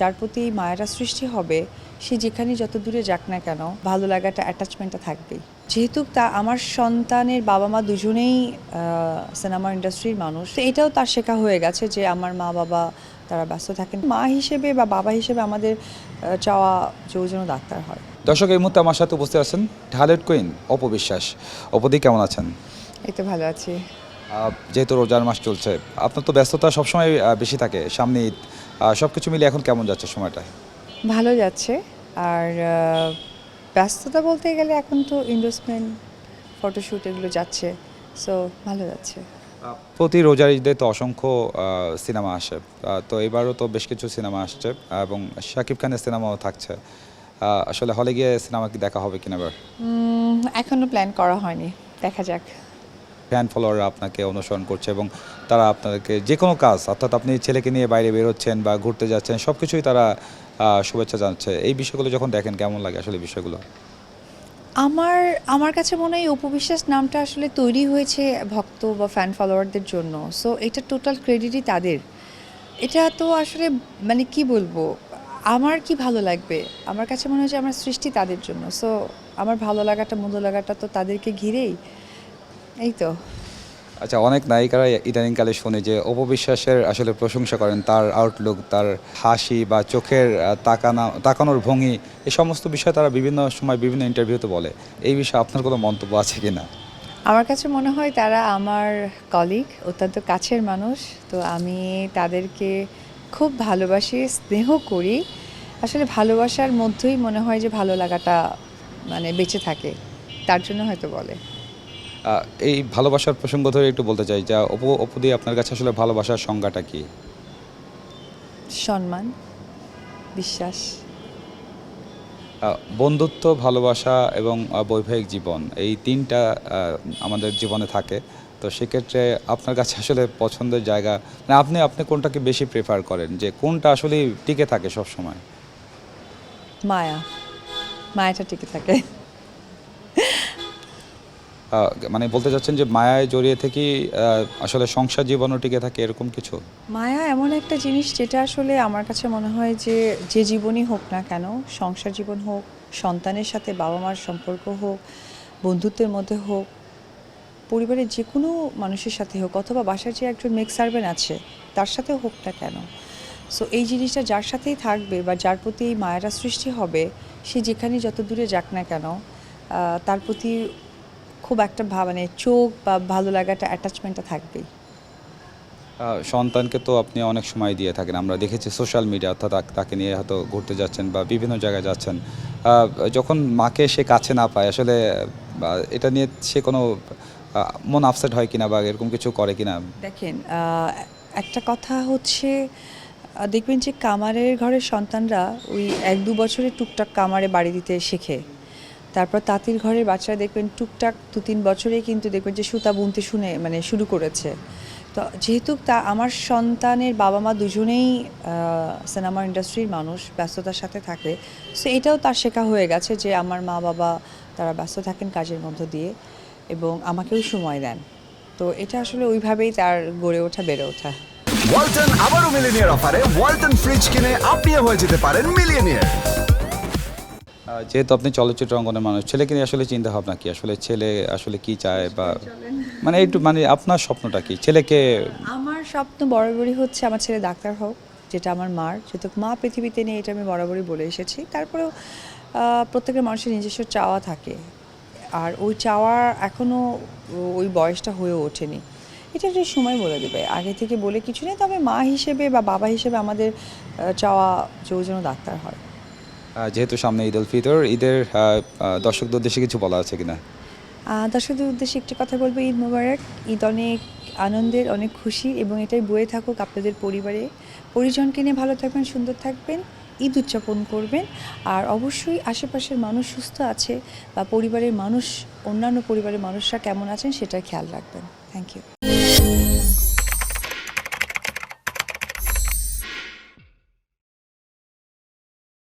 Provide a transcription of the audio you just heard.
যার প্রতি এই মায়াটা সৃষ্টি হবে সে যেখানে যত দূরে যাক না কেন ভালো লাগাটা অ্যাটাচমেন্টটা থাকবেই। যেহেতু তা আমার সন্তানের বাবা মা দুজনেই সিনেমা ইন্ডাস্ট্রির মানুষ তো এটাও তার শেখা হয়ে গেছে যে আমার মা বাবা তারা ব্যস্ত থাকেন। মা হিসেবে বা বাবা হিসেবে আমাদের চাওয়া যে যেন ডাক্তার হয়। দর্শক এই মুহূর্তে আমার সাথে উপস্থিত আছেন ঢালেট কুইন অপবিশ্বাস অপদি কেমন আছেন? এই তো ভালো আছি। যেহেতু রোজার মাস চলছে আপনার তো ব্যস্ততা সবসময় বেশি থাকে সামনে ঈদ সব কিছু মিলিয়ে এখন কেমন যাচ্ছে সময়টা? ভালো যাচ্ছে। আর ব্যস্ততা বলতে গেলে এখন তো ইন্ডোসমেন্ট ফটোশ্যুট এগুলো যাচ্ছে। সো ভালো যাচ্ছে। প্রতি রোজার ঈদে তো অসংখ্য সিনেমা আসে। তো এবারও তো বেশ কিছু সিনেমা আসছে এবং শাকিব খানের সিনেমাও থাকছে। আসলে হলে গিয়ে সিনেমা কি দেখা হবে কিনা এবার? উম, এখনও প্ল্যান করা হয়নি। দেখা যাক। ফ্যান ফলোয়াররা আপনাকে অনুসরণ করছে এবং তারা আপনাদেরকে যে কোনো কাজ, অর্থাৎ আপনি ছেলেকে নিয়ে বাইরে বেরোচ্ছেন বা ঘুরতে যাচ্ছেন সব কিছুই তারা শুভেচ্ছা জানাচ্ছে। এই বিষয়গুলো যখন দেখেন, কেমন লাগে আসলে বিষয়গুলো? আমার আমার কাছে মনে হয় উপবিশ্বাস নামটা আসলে তৈরি হয়েছে ভক্ত বা ফ্যান ফলোয়ারদের জন্য। সো এটা টোটাল ক্রেডিটই তাদের। এটা তো আসলে মানে কি বলব? আমার কি ভালো লাগবে? আমার কাছে মনে হয় যে আমার সৃষ্টি তাদের জন্য। সো আমার ভালো লাগাটা, মন্দ লাগাটা তো তাদেরকে ঘিরেই। এই তো আচ্ছা অনেক নায়িকারা ইদানিংকালে শুনে যে অপবিশ্বাসের আসলে প্রশংসা করেন তার আউটলুক তার হাসি বা চোখের তাকানা তাকানোর ভঙ্গি এই সমস্ত বিষয় তারা বিভিন্ন সময় বিভিন্ন ইন্টারভিউতে বলে। এই বিষয়ে আপনার কোনো মন্তব্য আছে কি না আমার কাছে মনে হয় তারা আমার কলিগ অত্যন্ত কাছের মানুষ তো আমি তাদেরকে খুব ভালোবাসি স্নেহ করি। আসলে ভালোবাসার মধ্যেই মনে হয় যে ভালো লাগাটা মানে বেঁচে থাকে তার জন্য হয়তো বলে। এই ভালোবাসার প্রসঙ্গ ধরে একটু বলতে চাই যা অপু অপুদি আপনার কাছে আসলে ভালোবাসার সংজ্ঞাটা কি? সম্মান বিশ্বাস। বন্ধুত্ব ভালোবাসা এবং বৈবাহিক জীবন এই তিনটা আমাদের জীবনে থাকে। তো সেক্ষেত্রে আপনার কাছে আসলে পছন্দের জায়গা মানে আপনি আপনি কোনটাকে বেশি প্রেফার করেন? যে কোনটা আসলে টিকে থাকে সব সময় মায়া। মায়াটা টিকে থাকে। মানে বলতে চাচ্ছেন যে মায়ায় জড়িয়ে থেকে আসলে সংসার জীবনও টিকে থাকে এরকম কিছু? মায়া এমন একটা জিনিস যেটা আসলে আমার কাছে মনে হয় যে যে জীবনই হোক না কেন, সংসার জীবন হোক, সন্তানের সাথে বাবা মার সম্পর্ক হোক, বন্ধুত্বের মধ্যে হোক, পরিবারের যে কোনো মানুষের সাথে হোক, অথবা বাসার যে একজন মেক সার্ভেন্ট আছে, তার সাথেও হোক না কেন। সো এই জিনিসটা যার সাথেই থাকবে বা যার প্রতি এই মায়াটা সৃষ্টি হবে, সে যেখানে যত দূরে যাক না কেন তার প্রতি খুব একটা ভা- মানে চোখ বা ভালো লাগাটা অ্যাটাচমেন্টটা থাকবেই। সন্তানকে তো আপনি অনেক সময় দিয়ে থাকেন। আমরা দেখেছি সোশ্যাল মিডিয়া অর্থাৎ তাকে নিয়ে হয়তো ঘুরতে যাচ্ছেন বা বিভিন্ন জায়গায় যাচ্ছেন। যখন মাকে সে কাছে না পায় আসলে এটা নিয়ে সে কোনো মন আপসেট হয় কিনা বা এরকম কিছু করে কিনা? দেখেন একটা কথা হচ্ছে দেখবেন যে কামারের ঘরের সন্তানরা ওই এক দু বছরে টুকটাক কামারে বাড়ি দিতে শেখে। তারপর তাঁতির ঘরের বাচ্চারা দেখবেন টুকটাক দু তিন বছরেই কিন্তু দেখবেন যে সুতা বুনতে শুনে মানে শুরু করেছে। তো যেহেতু তা আমার সন্তানের বাবা মা দুজনেই সিনেমা ইন্ডাস্ট্রির মানুষ, ব্যস্ততার সাথে থাকে সো এটাও তার শেখা হয়ে গেছে যে আমার মা বাবা তারা ব্যস্ত থাকেন কাজের মধ্য দিয়ে এবং আমাকেও সময় দেন। তো এটা আসলে ওইভাবেই তার গড়ে ওঠা, বেড়ে ওঠা। ওয়ালটন আবারও মিলিনিয়ার অফারে, ওয়ালটন ফ্রিজ কিনে আপনিও হয়ে যেতে পারেন মিলিয়নিয়ার। যেহেতু আপনি চলচ্চিত্র অঙ্গনের মানুষ ছেলেকে নিয়ে আসলে চিন্তা ভাবনা কি? আসলে ছেলে আসলে কি চায় বা মানে একটু মানে আপনার স্বপ্নটা কি? ছেলেকে আমার স্বপ্ন বরাবরই হচ্ছে আমার ছেলে ডাক্তার হোক যেটা আমার মার। যেহেতু মা পৃথিবীতে নেই এটা আমি বরাবরই বলে এসেছি। তারপরেও প্রত্যেকের মানুষের নিজস্ব চাওয়া থাকে। আর ওই চাওয়া এখনও ওই বয়সটা হয়ে ওঠেনি। এটা একটা সময় বলে দেবে। আগে থেকে বলে কিছু নেই তবে মা হিসেবে বা বাবা হিসেবে আমাদের চাওয়া যে যেন ডাক্তার হয়। যেহেতু সামনে ঈদ উল ফিতর, ঈদের দর্শকদের উদ্দেশ্যে কিছু বলা আছে কিনা? দর্শকদের উদ্দেশ্যে একটি কথা বলব, ঈদ মোবারক। ঈদ অনেক আনন্দের, অনেক খুশি এবং এটাই বয়ে থাকুক আপনাদের পরিবারে। পরিজনকে নিয়ে ভালো থাকবেন, সুন্দর থাকবেন, ঈদ উদযাপন করবেন। আর অবশ্যই আশেপাশের মানুষ সুস্থ আছে বা পরিবারের মানুষ, অন্যান্য পরিবারের মানুষরা কেমন আছেন সেটা খেয়াল রাখবেন। Thank you